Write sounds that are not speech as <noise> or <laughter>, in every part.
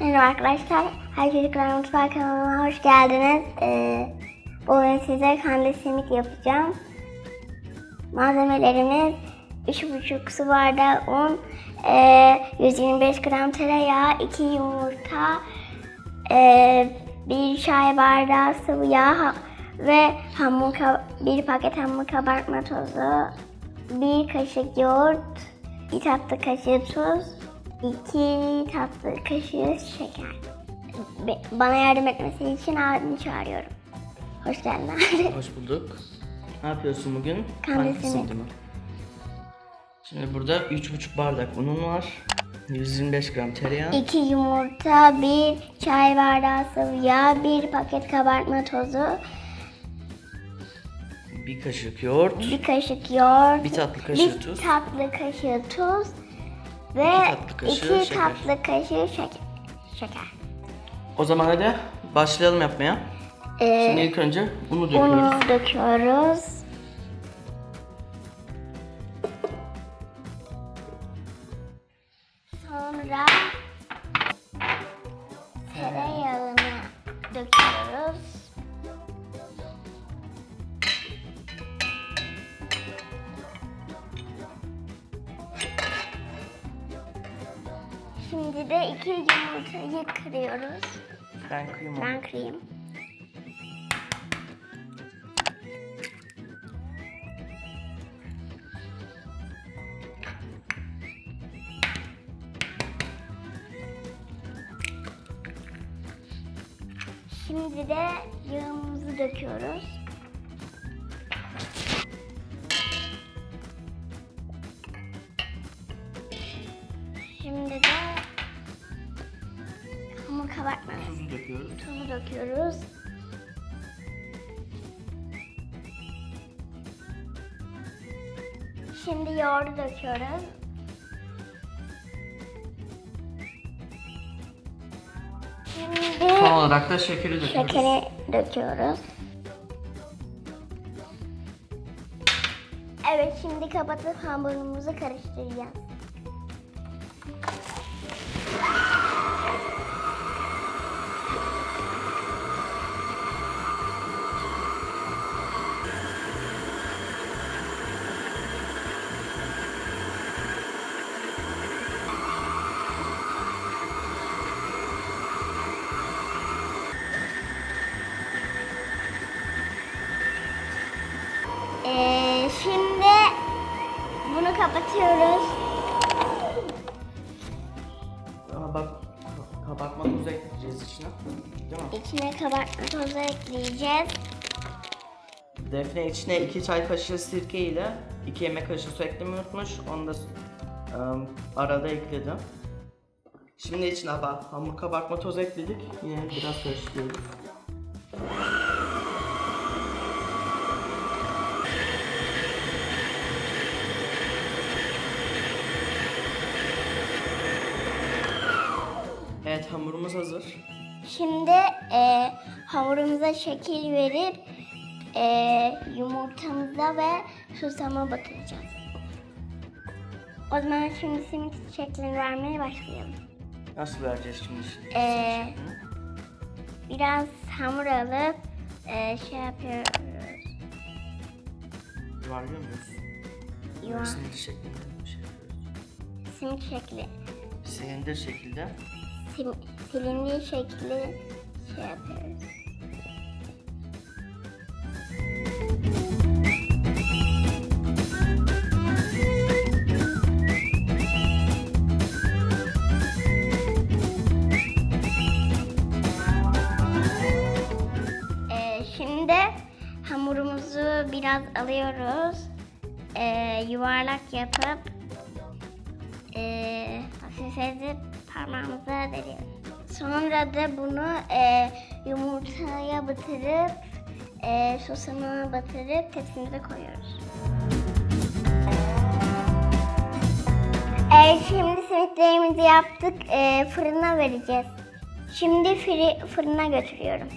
arkadaşlar. Her Çocuklar Mutfağı kanalına hoş geldiniz. Ee, bugün size kandil simit yapacağım. Malzemelerimiz 3,5 su bardağı un, ee, 125 gram tereyağı, 2 yumurta, ee, bir çay bardağı sıvı yağ ve hamur bir paket hamur kabartma tozu, bir kaşık yoğurt, bir tatlı kaşığı tuz, iki tatlı kaşığı şeker. Bana yardım etmesi için abimi çağırıyorum. Hoş geldin abi. <laughs> Hoş bulduk. Ne yapıyorsun bugün? Mi? Şimdi burada 3,5 bardak unun var. 125 gram tereyağı. İki yumurta, bir çay bardağı sıvı yağ, bir paket kabartma tozu, Bir kaşık yoğurt. bir kaşık yoğurt, Bir tatlı kaşığı bir tuz. tatlı kaşığı tuz ve tatlı kaşığı iki şeker. tatlı kaşığı şeker. şeker. O zaman hadi başlayalım yapmaya. Ee, Şimdi ilk önce unu döküyoruz. Unu döküyoruz. Sonra Şimdi de iki yumurtayı kırıyoruz. Ben kıyım Ben kırayım. Şimdi de yağımızı döküyoruz. Şimdi de kabartmamız Tuzu döküyoruz. Tuzu döküyoruz. Şimdi yoğurdu döküyoruz. Şimdi Son olarak da şekeri döküyoruz. şekeri döküyoruz. Evet şimdi kapatıp hamurumuzu karıştıracağız. Kapatıyoruz. Ama bak kabartma tuzu ekleyeceğiz içine. Değil mi? İçine kabartma tozu ekleyeceğiz. Defne içine 2 çay kaşığı sirke ile 2 yemek kaşığı su eklemeyi unutmuş. Onu da ım, arada ekledim. Şimdi içine bak hamur kabartma tozu ekledik. Yine biraz karıştırıyoruz. Evet hamurumuz hazır. Şimdi e, hamurumuza şekil verip e, yumurtamıza ve susama batıracağız. O zaman şimdi simit şeklini vermeye başlayalım. Nasıl vereceğiz şimdi? Ee, biraz hamur alıp e, şey yapıyoruz. Yuvarlıyor muyuz? Yuvar, Silindir şeklinde bir şey yapıyoruz. simit şekli. Silindir şekilde. Sim, silindiği şekli şey yapıyoruz. Ee, şimdi hamurumuzu biraz alıyoruz. Ee, yuvarlak yapıp e, hafif ezip parmağımıza deliyoruz. Sonra da bunu e, yumurtaya batırıp e, sosuna batırıp tepsimize koyuyoruz. E, şimdi simitlerimizi yaptık. E, fırına vereceğiz. Şimdi fri, fırına götürüyorum.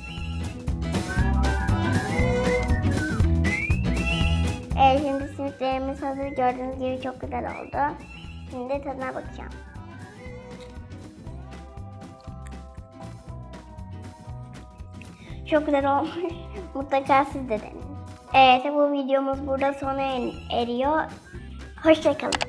E, şimdi simitlerimiz hazır. Gördüğünüz gibi çok güzel oldu. Şimdi tadına bakacağım. Çok güzel olmuş. <laughs> Mutlaka siz de deneyin. Evet bu videomuz burada sona er- eriyor. Hoşçakalın.